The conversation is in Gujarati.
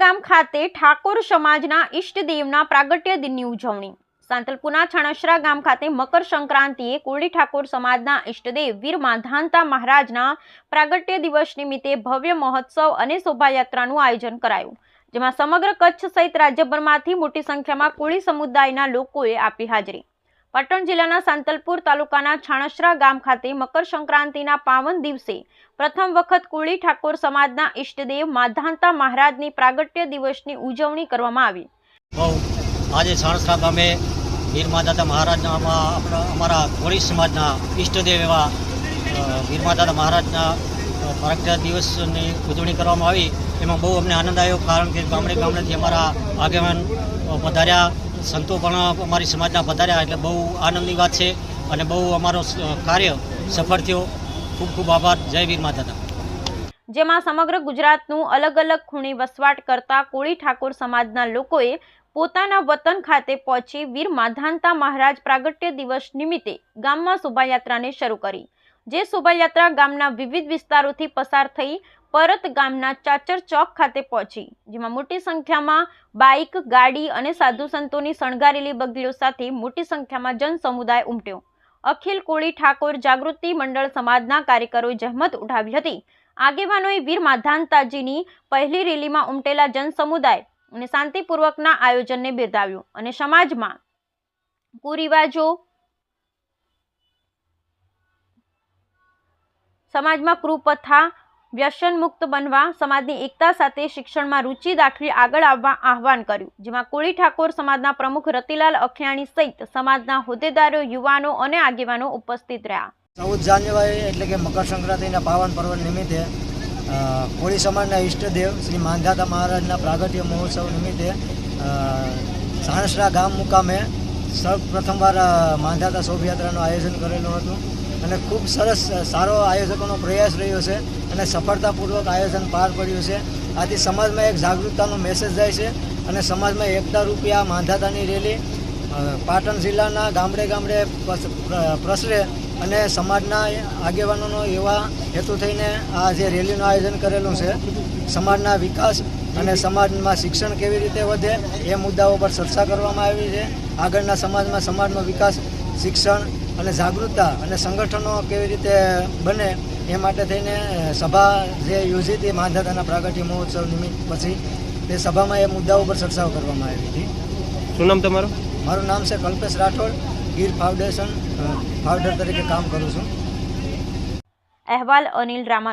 ગામ ખાતે ઠાકોર સમાજના ઈષ્ટદેવના પ્રાગટ્ય દિનની ઉજવણી. સાંતલપુના છાણસરા ગામ ખાતે મકર સંક્રાંતિએ કોળી ઠાકોર સમાજના ઈષ્ટદેવ વીર માધાનતા મહારાજના પ્રાગટ્ય દિવસ નિમિત્તે ભવ્ય મહોત્સવ અને શોભાયાત્રાનું આયોજન કરાયું. જેમાં સમગ્ર કચ્છ સહિત રાજ્યભરમાંથી મોટી સંખ્યામાં કોળી સમુદાયના લોકોએ આપી હાજરી. પાટણ જિલ્લાના સાંતલપુર તાલુકાના છાણસરા ગામ ખાતે મકર સંક્રાંતિના પાવન દિવસે પ્રથમ વખત કોળી ઠાકોર સમાજના ઈષ્ટદેવ માધાંતા મહારાજની પ્રાગટ્ય દિવસની ઉજવણી કરવામાં આવી. આજે છાણસરા ગામે વીર માધાતા મહારાજના અમારા કોળી સમાજના ઈષ્ટદેવ એવા વીર માધાતા મહારાજના પ્રાગટ્ય દિવસની ઉજવણી કરવામાં આવી. એમાં બહુ અમને આનંદ આવ્યો, કારણ કે ગામડે ગામડેથી અમારા આગેવાન વધાર્યા સંતો પણ અમારી સમાજના પધાર્યા એટલે બહુ આનંદની વાત છે અને બહુ અમારો કાર્ય સફળ થયો. ખૂબ ખૂબ આભાર. જય વીર માતા જેમાં સમગ્ર ગુજરાતનું અલગ અલગ ખૂણે વસવાટ કરતા કોળી ઠાકોર સમાજના લોકોએ પોતાના વતન ખાતે પહોંચી વીર માધાનતા મહારાજ પ્રાગટ્ય દિવસ નિમિત્તે ગામમાં શોભાયાત્રાને શરૂ કરી. જે શોભાયાત્રા ગામના વિવિધ વિસ્તારોથી પસાર થઈ પરત ગામના ચાચર ચોક ખાતે પહોંચી, જેમાં મોટી સંખ્યામાં બાઇક, ગાડી અને સાધુ સંતોની શણગારેલી બગલીઓ સાથે મોટી સંખ્યામાં જન સમુદાય ઉમટ્યો. અખિલ કોળી ઠાકોર જાગૃતિ મંડળ સમાજના કાર્યકરોએ જહેમત ઉઠાવી હતી. આગેવાનોએ વીર માધાનતાજીની પહેલી રેલીમાં ઉમટેલા જનસમુદાય અને શાંતિપૂર્વકના આયોજનને બિરદાવ્યું અને સમાજમાં કુરિવાજો સમાજમાં કૃપથા વ્યસન મુક્ત બનવા, સમાજની એકતા સાથે શિક્ષણમાં રુચિ દાખવી આગળ આવવા આહવાન કર્યું, જેમાં કોળી ઠાકોર સમાજના પ્રમુખ રતિલાલ અખિયાણી સહિત સમાજના હોદ્દેદારો, યુવાનો અને આગેવાનો ઉપસ્થિત રહ્યા. ચૌદ જાન્યુઆરી એટલે કે મકર સંક્રાંતિના પાવન પર્વ નિમિત્તે કોળી સમાજના ઈષ્ટદેવ શ્રી માંધાતા મહારાજના પ્રાગટ્ય મહોત્સવ નિમિત્તે સાણસરા ગામ મુકામે સૌ પ્રથમવાર માંધાતા શોભાયાત્રાનું આયોજન કરેલું હતું. અને ખૂબ સરસ સારો આયોજકોનો પ્રયાસ રહ્યો છે અને સફળતાપૂર્વક આયોજન પાર પડ્યું છે. આથી સમાજમાં એક જાગૃતતાનો મેસેજ જાય છે અને સમાજમાં એકતા રૂપિયા માંધાતાની રેલી પાટણ જિલ્લાના ગામડે ગામડે પ્રસરે અને સમાજના આગેવાનોનો એવા હેતુ થઈને આ જે રેલીનું આયોજન કરેલું છે. સમાજના વિકાસ અને સમાજમાં શિક્ષણ કેવી રીતે વધે એ મુદ્દાઓ પર ચર્ચા કરવામાં આવી છે. આગળના સમાજમાં સમાજનો વિકાસ, શિક્ષણ અને જાગૃતતા અને સંગઠનો કેવી રીતે બને એ માટે થઈને સભા જે યોજી હતી માધાતાના પ્રાગટ્ય મહોત્સવ નિમિત્ત પછી તે સભામાં એ મુદ્દાઓ પર ચર્ચાઓ કરવામાં આવી હતી. શું નામ તમારું? મારું નામ છે કલ્પેશ રાઠોડ ગીર ફાઉન્ડેશન ફાઉન્ડર તરીકે કામ કરું છું. અહેવાલ અનિલ રામાનું.